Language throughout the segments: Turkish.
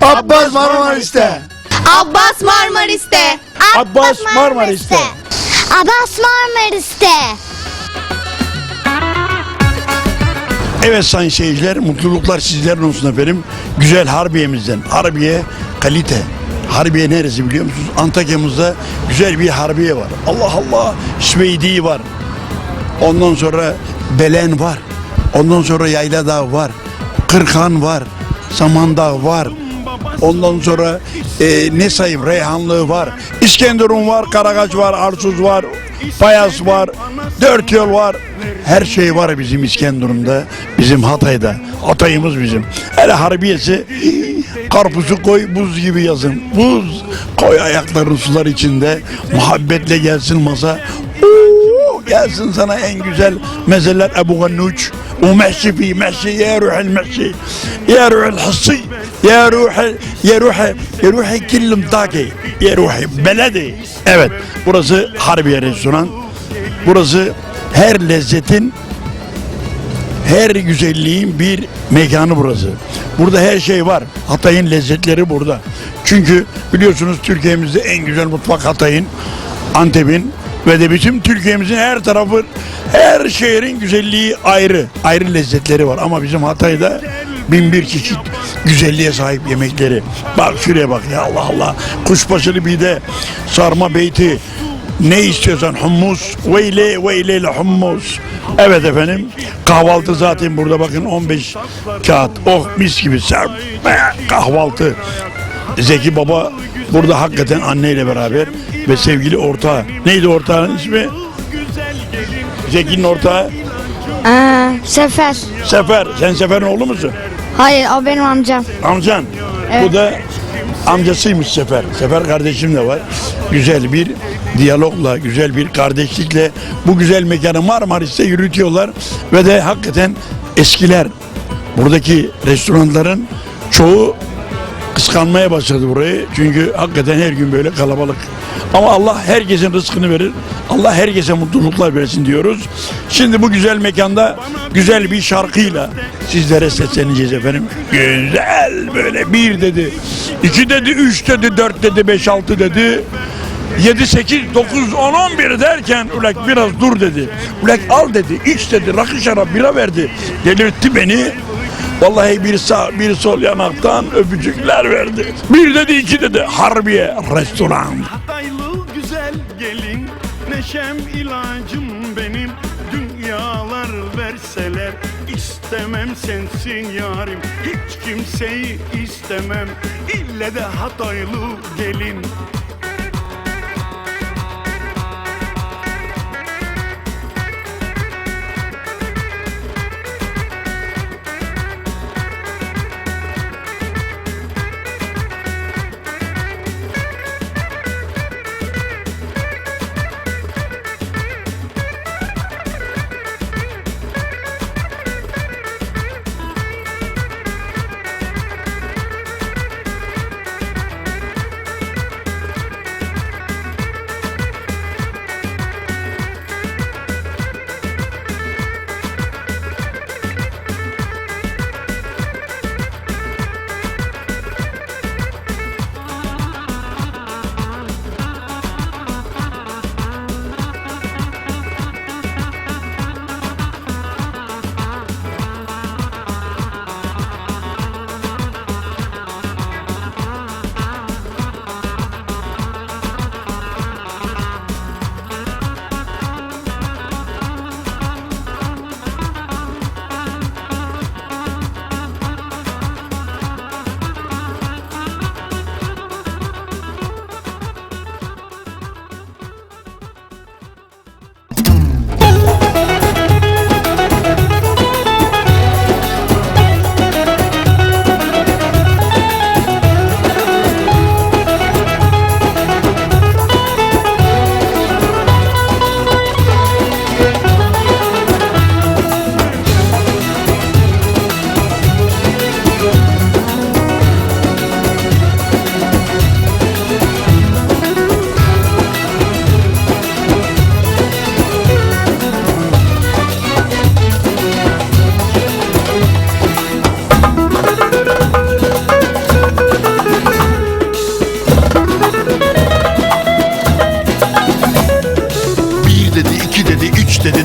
Abbas Marmaris'te. Abbas Marmaris'te. Abbas Marmaris'te. Abbas Marmaris'te. Evet sayın seyirciler mutluluklar sizlerin olsun efendim. Güzel Harbiye'mizden. Harbiye kalite. Harbiye neresi biliyor musunuz? Antakya'mızda güzel bir harbiye var. Allah Allah. Süveydi var. Ondan sonra Belen var. Ondan sonra Yayla Dağı var. Kırkan var. Samandağ var. Ondan sonra e, ne sayayım Reyhanlı var. İskenderun var. Karagaç var. Arsuz var. Payas var. Dört yol var. Her şey var bizim İskenderun'da. Bizim Hatay'da. Hatay'ımız bizim. Hele harbiyesi karpuzu koy buz gibi yazın. Buz. Koy ayakların sular içinde. Muhabbetle gelsin masa. Oo, gelsin sana en güzel mezeler Ebu Gannuç. ومحشي فيه محشي يا روح المحشي يا روح الحصي ya ruhi, ya ruhi, ya ruhi killim taki, ya ruhi beledi. Evet, burası Harbiye Restoran. Burası her lezzetin, her güzelliğin bir mekanı burası. Burada her şey var. Hatay'ın lezzetleri burada. Çünkü biliyorsunuz Türkiye'mizde en güzel mutfak Hatay'ın, Antep'in ve de bütün Türkiye'mizin her tarafı, her şehrin güzelliği ayrı. Ayrı lezzetleri var ama bizim Hatay'da bin bir çeşit güzelliğe sahip yemekleri. Bak şuraya bak ya Allah Allah. Kuşbaşılı bir de sarma beyti, ne istiyorsan hummus, veyle veyle hummus. Evet efendim kahvaltı zaten burada bakın 15 kağıt. Oh mis gibi serp kahvaltı. Zeki Baba burada hakikaten anneyle beraber ve sevgili ortağı. Neydi ortağın ismi? Zeki'nin ortağı Aa, Sefer. Sefer. Sen Sefer'in oğlu musun? Hayır o benim amcam. Amcan. Bu Evet. da amcasıymış Sefer. Sefer kardeşim de var. Güzel bir diyalogla, güzel bir kardeşlikle bu güzel mekanı Marmaris'te yürütüyorlar. Ve de hakikaten eskiler buradaki restoranların çoğu kıskanmaya başladı burayı. Çünkü hakikaten her gün böyle kalabalık. Ama Allah herkesin rızkını verir. Allah herkese mutluluklar versin diyoruz. Şimdi bu güzel mekanda güzel bir şarkıyla sizlere sesleneceğiz efendim. Güzel böyle bir dedi, iki dedi, üç dedi, dört dedi, beş, altı dedi. 7, 8, 9, 10, 11 derken Ulek biraz dur dedi. Ulek al dedi, iç dedi, rakı şarap bira verdi. Delirtti beni. Vallahi bir sağ bir sol yanaktan öpücükler verdi. Bir dedi iki dedi Harbiye restoran. Neşem ilacım benim. Dünyalar verseler istemem sensin yarim. Hiç kimseyi istemem. İlle de Hataylı gelin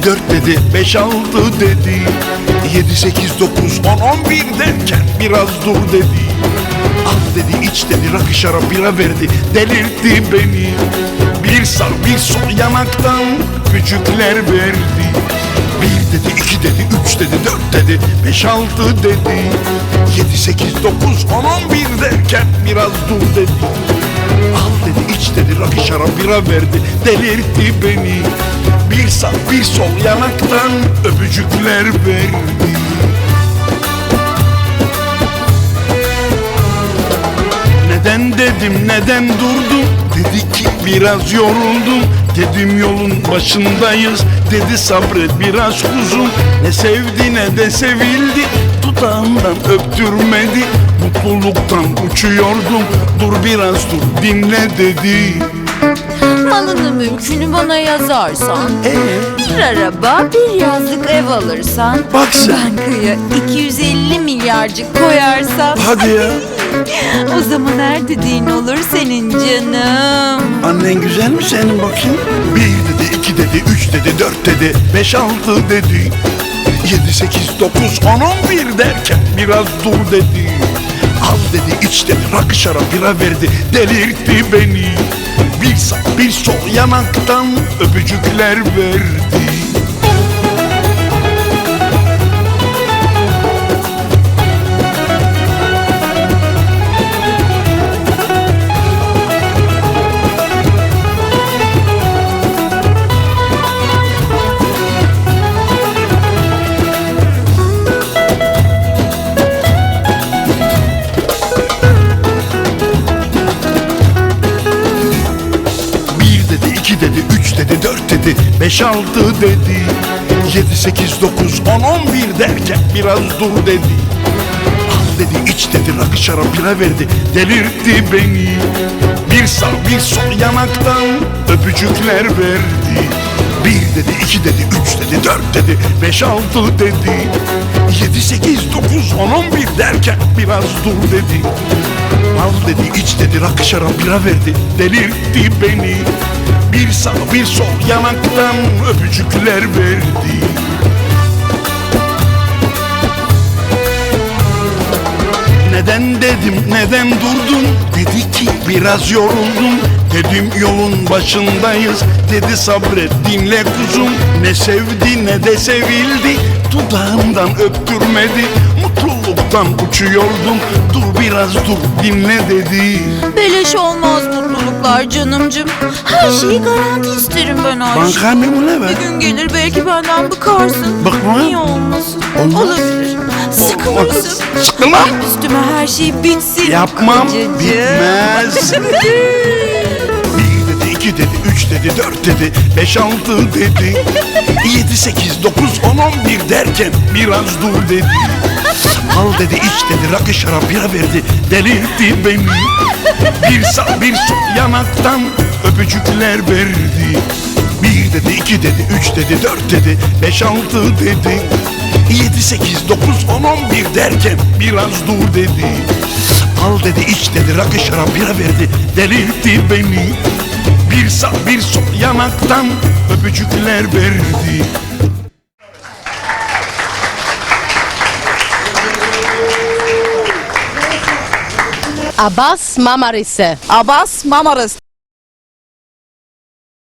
dört dedi beş altı dedi. Yedi sekiz dokuz on on bir derken biraz dur dedi. Al dedi iç dedi rakı şarap bira verdi delirtti beni. Bir sağ bir sol yanaktan küçükler verdi. Bir dedi iki dedi üç dedi dört dedi beş altı dedi. Yedi sekiz dokuz on on bir derken biraz dur dedi. Al dedi iç dedi rakı şarap bira verdi delirtti beni Bir sağ bir sol yanaktan öpücükler verdi Neden dedim neden durdum? Dedi ki biraz yoruldum. Dedim yolun başındayız. Dedi sabret biraz kuzum Ne sevdi ne de sevildi. Dudağından öptürmedi. Mutluluktan uçuyordum. Dur biraz dur dinle dedi Malını mülkünü bana yazarsan Bir araba bir yazlık ev alırsan Bak sen. Bankaya 250 milyarcık koyarsan Hadi ya O zaman her dediğin olur senin canım Annen güzel mi senin bakayım? Bir dedi, iki dedi, üç dedi, dört dedi, beş altı dedi. Yedi, sekiz, dokuz, on, on bir derken biraz dur dedi. Al dedi, iç dedi, rakı şarap bira verdi, delirtti beni. Bir sağ bir sol yanaktan öpücükler verdi. Dedi, beş altı dedi. Yedi, sekiz, dokuz, on, on bir derken biraz dur dedi. Al dedi, iç dedi, rakı şarap bira verdi, delirtti beni. Bir sağ bir sol yanaktan öpücükler verdi. Bir dedi, iki dedi, üç dedi, dört dedi, beş altı dedi. Yedi, sekiz, dokuz, on, on bir derken biraz dur dedi. Al dedi iç dedi rakı şarap bira verdi delirtti beni Bir sağ bir sol yanaktan öpücükler verdi. Neden dedim neden durdun? Dedi ki biraz yoruldum. Dedim yolun başındayız. Dedi sabret dinle kuzum. Ne sevdi ne de sevildi. Dudağımdan öptürmedi. Mutluluktan uçuyordum. Dur biraz dur dinle dedi. Beleş olmaz mutluluklar canımcım Her şeyi garanti isterim ben Ayşe Banka mı bu ne be? Bir gün gelir belki benden bıkarsın Bıkma. Niye olmasın? Olmaz. Olabilir Sıkılırsın Sıkılma. Üstüme her şey bitsin Yapmam kocacığım. bitmez Bir dedi iki dedi üç dedi dört dedi beş altı dedi Yedi sekiz dokuz on on bir derken biraz dur dedi Al dedi iç dedi rakı şarap bira verdi. Delirtti beni. Bir sağ bir sol yanaktan öpücükler verdi. Bir dedi iki dedi üç dedi dört dedi beş altı dedi. Yedi sekiz dokuz on on bir derken biraz dur dedi. Al dedi iç dedi rakı şarap bira verdi. Delirtti beni. Bir sağ bir sol yanaktan öpücükler verdi Abbas Mamaris'e. Abbas Mamaris.